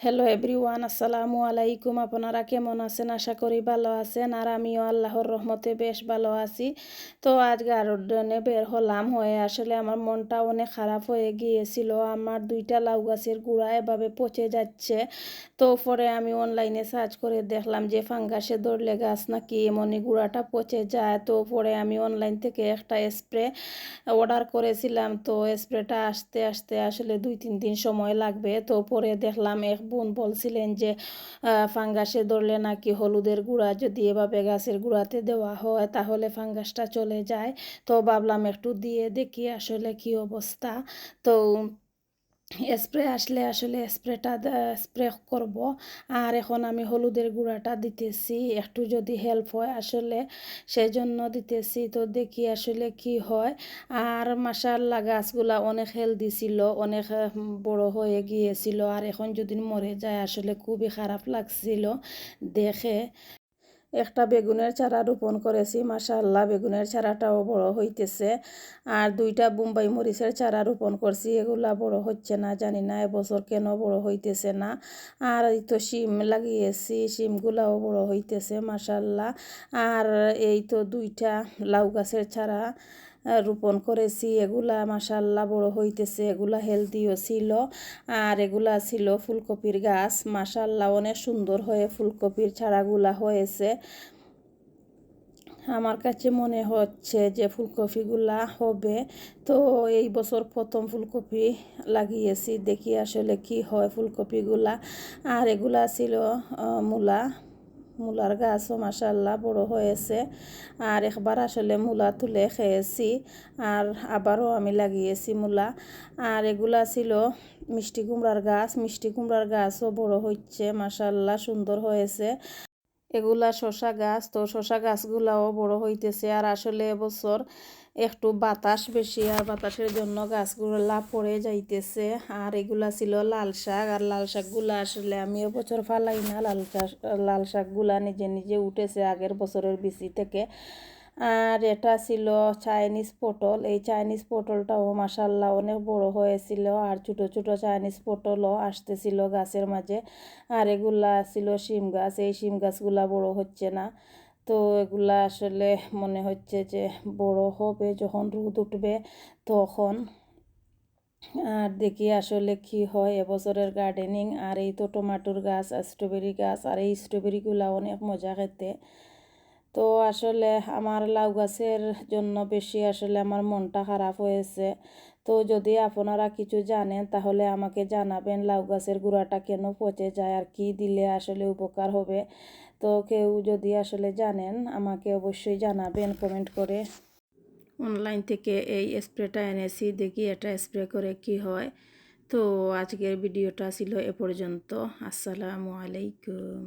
Hello everyone আসসালামু আলাইকুম আপনারা কেমন আছেন আশা করি ভালো আছেন আর আমিও আল্লাহর রহমতে বেশ ভালো আছি তো আজ গার্ডেনে বের হলাম হয়ে আসলে আমার মনটা অনেক খারাপ হয়ে গিয়েছিল আমার দুইটা লাউ গাছের গুঁড়া এভাবে পচে যাচ্ছে তো পরে আমি অনলাইনে সার্চ করে দেখলাম যে ফাঙ্গাসে ধরলে গাছ নাকি এমনই গুঁড়াটা পচে যায় তো পরে আমি অনলাইন থেকে একটা স্প্রে অর্ডার করেছিলাম তো স্প্রেটা আসতে আসতে আসলে দুই তিন দিন সময় লাগবে তো পরে দেখলাম এক বোন বলছিলেন যে ফাঙ্গাসে ধরলে নাকি হলুদের গুঁড়া যদি এভাবে গাছের গুঁড়াতে দেওয়া হয় তাহলে ফাঙ্গাসটা চলে যায়। তো ভাবলাম একটু দিয়ে দেখি আসলে কি অবস্থা। তো স্প্রে আসলে আসলে স্প্রেটা স্প্রে করব। আর এখন আমি হলুদের গুঁড়াটা দিতেছি, একটু যদি হেল্প হয় আসলে সেই জন্য দিতেছি। তো দেখি আসলে কি হয়। আর মাসাল্লা গাছগুলা অনেক হেলদি ছিল, অনেক বড় হয়ে গিয়েছিল। আর এখন যদি মরে যায়, আসলে খুবই খারাপ লাগছিল। দেখে একটা বেগুনের চারা রোপণ করেছি মাশাল্লাহ বেগুনের চারাটাও বড় হইতেছে। আর দুইটা বোম্বাই মরিচের চারা রোপণ করছি, এগুলা বড় হচ্ছে না, জানি না এবছর কেন বড় হইতেছে না। আর এই তো শিম লাগিয়েছি, শিমগুলাও বড় হইতেছে মাশাল্লাহ আর এই তো দুইটা লাউ গাছের চারা রোপণ করেছি। এগুলা মাসাল্লাহ বড় হইতেছে। এগুলা হেলদিও ছিল। আর এগুলা ছিল ফুলকপির গাছ। মাসাল্লাহ অনেক সুন্দর হয়ে ফুলকপির ছাড়াগুলা হয়েছে। আমার কাছে মনে হচ্ছে যে ফুলকপিগুলা হবে। তো এই বছর প্রথম ফুলকপি লাগিয়েছি। দেখি আসলে কি হয় ফুলকপিগুলা। আর এগুলা ছিল মূলা। মূলার গাছও মাসাল্লাহ বড় হয়েছে। আর একবার আসলে মূলা তুলে খেয়েছি, আর আবারও আমি লাগিয়েছি মূলা। আর এগুলা ছিল মিষ্টি কুমড়ার গাছ। মিষ্টি কুমড়ার গাছও বড় হচ্ছে মাসাল্লাহ সুন্দর হয়েছে। এগুলা শশা গাছ, তো শশা গাছগুলাও বড় হইতেছে। আর আসলে এবছর একটু বাতাস বেশি আর বাতাসের জন্য গাছগুলা পড়ে যাইতেছে। আর এগুলা ছিল লাল শাক, আর লাল শাকগুলা আসলে আমি এবছর ফালাই না। লাল শাক, লাল শাকগুলা নিজে নিজে উঠেছে আগের বছরের বিচি থেকে। আর এটা ছিল চাইনিজ পটল। এই চাইনিজ পটলটাও মাসাল্লাহ অনেক বড় হয়েছিল আর ছোটো ছোটো চাইনিজ পটলও আসতেছিল গাছের মাঝে। আর এগুলা ছিল শিম গাছ। এই শিম গাছগুলা বড় হচ্ছে না। তো এগুলা আসলে মনে হচ্ছে যে বড় হবে যখন রোদ উঠবে তখন। আর দেখি আসলে কি হয়, এবছরের গার্ডেনিং আর এই তো টমাটোর গাছ আর স্ট্রবেরি গাছ আর এই স্ট্রবেরিগুলা অনেক মজা খেতে। তো আসলে আমার লাউ গাছের জন্য বেশি আসলে আমার মনটা খারাপ হয়েছে। তো যদি আপনারা কিছু জানেন তাহলে আমাকে জানাবেন লাউ গাছের গুঁড়াটা কেন পচে যায় আর কি দিলে আসলে উপকার হবে। তো কেউ যদি আসলে জানেন, আমাকে অবশ্যই জানাবেন কমেন্ট করে। অনলাইন থেকে এই স্প্রেটা এনেছি, দেখি এটা স্প্রে করে কি হয়। তো আজকের ভিডিওটা ছিল এ পর্যন্ত। আসসালামু আলাইকুম।